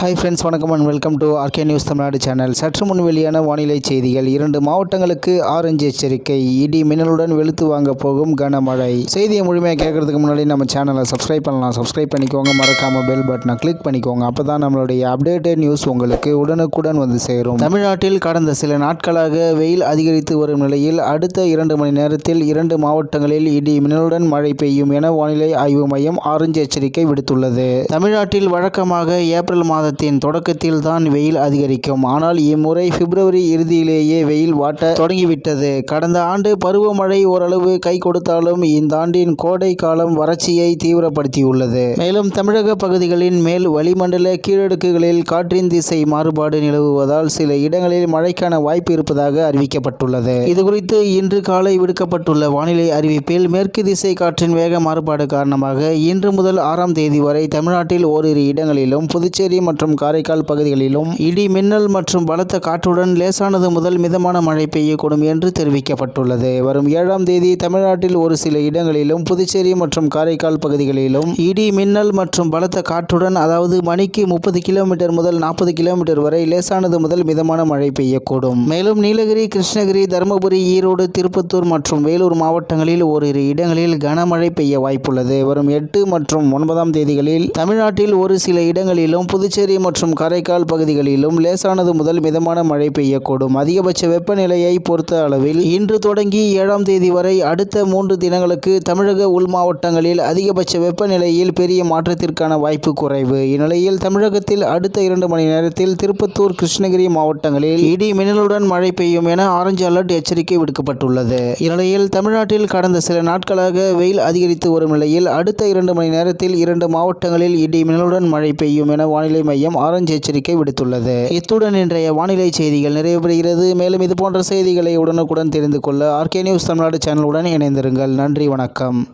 Hi friends வணக்கம் and welcome to RK news Tamil Nadu channel சற்று முன் வெளியான வானிலை செய்திகள். இரண்டு மாவட்டங்களுக்கு ஆரஞ்சு எச்சரிக்கை. இடி மின்னலுடன் வெளுத்து வாங்க போகும் கனமழை. செய்தியை முழுமையாக கேட்கறதுக்கு முன்னாடி நம்ம சேனலை சப்ஸ்கிரைப் பண்ணலாம். சப்ஸ்கிரைப் பண்ணிக்கோங்க. மறக்காம பெல் பட்டனை கிளிக் பண்ணிக்கோங்க. அப்போ தான் நம்மளுடைய அப்டேட்டட் நியூஸ் உங்களுக்கு உடனுக்குடன் வந்து சேரும். தமிழ்நாட்டில் கடந்த சில நாட்களாக வெயில் அதிகரித்து வரும் நிலையில் அடுத்த இரண்டு மணி நேரத்தில் இரண்டு மாவட்டங்களில் இடி மின்னலுடன் மழை பெய்யும் என வானிலை ஆய்வு மையம் ஆரஞ்சு எச்சரிக்கை விடுத்துள்ளது. தமிழ்நாட்டில் வழக்கமாக ஏப்ரல் மாதத்தின் தொடக்கத்தில் தான் வெயில் அதிகரிக்கும். ஆனால் இம்முறை பிப்ரவரி இறுதியிலேயே வெயில் வாட்ட தொடங்கிவிட்டது. கடந்த ஆண்டு பருவமழை ஓரளவு கை கொடுத்தாலும் இந்த ஆண்டின் கோடை காலம் வறட்சியை தீவிரப்படுத்தியுள்ளது. மேலும் தமிழக பகுதிகளின் மேல் வளிமண்டல கீழடுக்குகளில் காற்றின் திசை மாறுபாடு நிலவுவதால் சில இடங்களில் மழைக்கான வாய்ப்பு இருப்பதாக அறிவிக்கப்பட்டுள்ளது. இதுகுறித்து இன்று காலை விடுக்கப்பட்டுள்ள வானிலை அறிவிப்பில் மேற்கு திசை காற்றின் வேக மாறுபாடு காரணமாக இன்று முதல் ஆறாம் தேதி வரை தமிழ்நாட்டில் ஓரிரு இடங்களிலும் புதுச்சேரி மற்றும் மற்றும் காரைக்கால் பகுதிகளிலும் இடி மின்னல் மற்றும் பலத்த காற்றுடன் லேசானது முதல் மிதமான மழை பெய்யக்கூடும் என்று தெரிவிக்கப்பட்டுள்ளது. வரும் ஏழாம் தேதி தமிழ்நாட்டில் ஒரு சில இடங்களிலும் புதுச்சேரி மற்றும் காரைக்கால் பகுதிகளிலும் இடி மின்னல் மற்றும் பலத்த காற்றுடன் அதாவது மணிக்கு முப்பது கிலோமீட்டர் முதல் நாற்பது கிலோமீட்டர் வரை லேசானது முதல் மிதமான மழை பெய்யக்கூடும். மேலும் நீலகிரி கிருஷ்ணகிரி தருமபுரி ஈரோடு திருப்பத்தூர் மற்றும் வேலூர் மாவட்டங்களில் ஓரிரு இடங்களில் கனமழை பெய்ய வாய்ப்புள்ளது. வரும் எட்டு மற்றும் ஒன்பதாம் தேதிகளில் தமிழ்நாட்டில் ஒரு சில இடங்களிலும் புதுச்சேரி மற்றும் காரைக்கால் பகுதிகளிலும் லேசானது முதல் மிதமான மழை பெய்யக்கூடும். அதிகபட்ச வெப்பநிலையை பொறுத்த அளவில் இன்று தொடங்கி ஏழாம் தேதி வரை அடுத்த மூன்று தினங்களுக்கு தமிழக உள் மாவட்டங்களில் அதிகபட்ச வெப்பநிலையில் பெரிய மாற்றத்திற்கான வாய்ப்பு குறைவு. இந்நிலையில் தமிழகத்தில் அடுத்த இரண்டு மணி நேரத்தில் திருப்பத்தூர் கிருஷ்ணகிரி மாவட்டங்களில் இடி மின்னலுடன் மழை பெய்யும் என ஆரஞ்சு அலர்ட் எச்சரிக்கை விடுக்கப்பட்டுள்ளது. இந்நிலையில் தமிழ்நாட்டில் கடந்த சில நாட்களாக வெயில் அதிகரித்து வரும் நிலையில் அடுத்த இரண்டு மணி நேரத்தில் இரண்டு மாவட்டங்களில் இடி மின்னலுடன் மழை பெய்யும் என வானிலை மையம் மையம் ஆரஞ்சு எச்சரிக்கை விடுத்துள்ளது. இத்துடன் இன்றைய வானிலை செய்திகள் நிறைவு பெறுகிறது மேலும் இது போன்ற செய்திகளை உடனுக்குடன் தெரிந்து கொள்ள ஆர்கே நியூஸ் தமிழ்நாடு சேனலுடன் இணைந்திருங்கள். நன்றி வணக்கம்.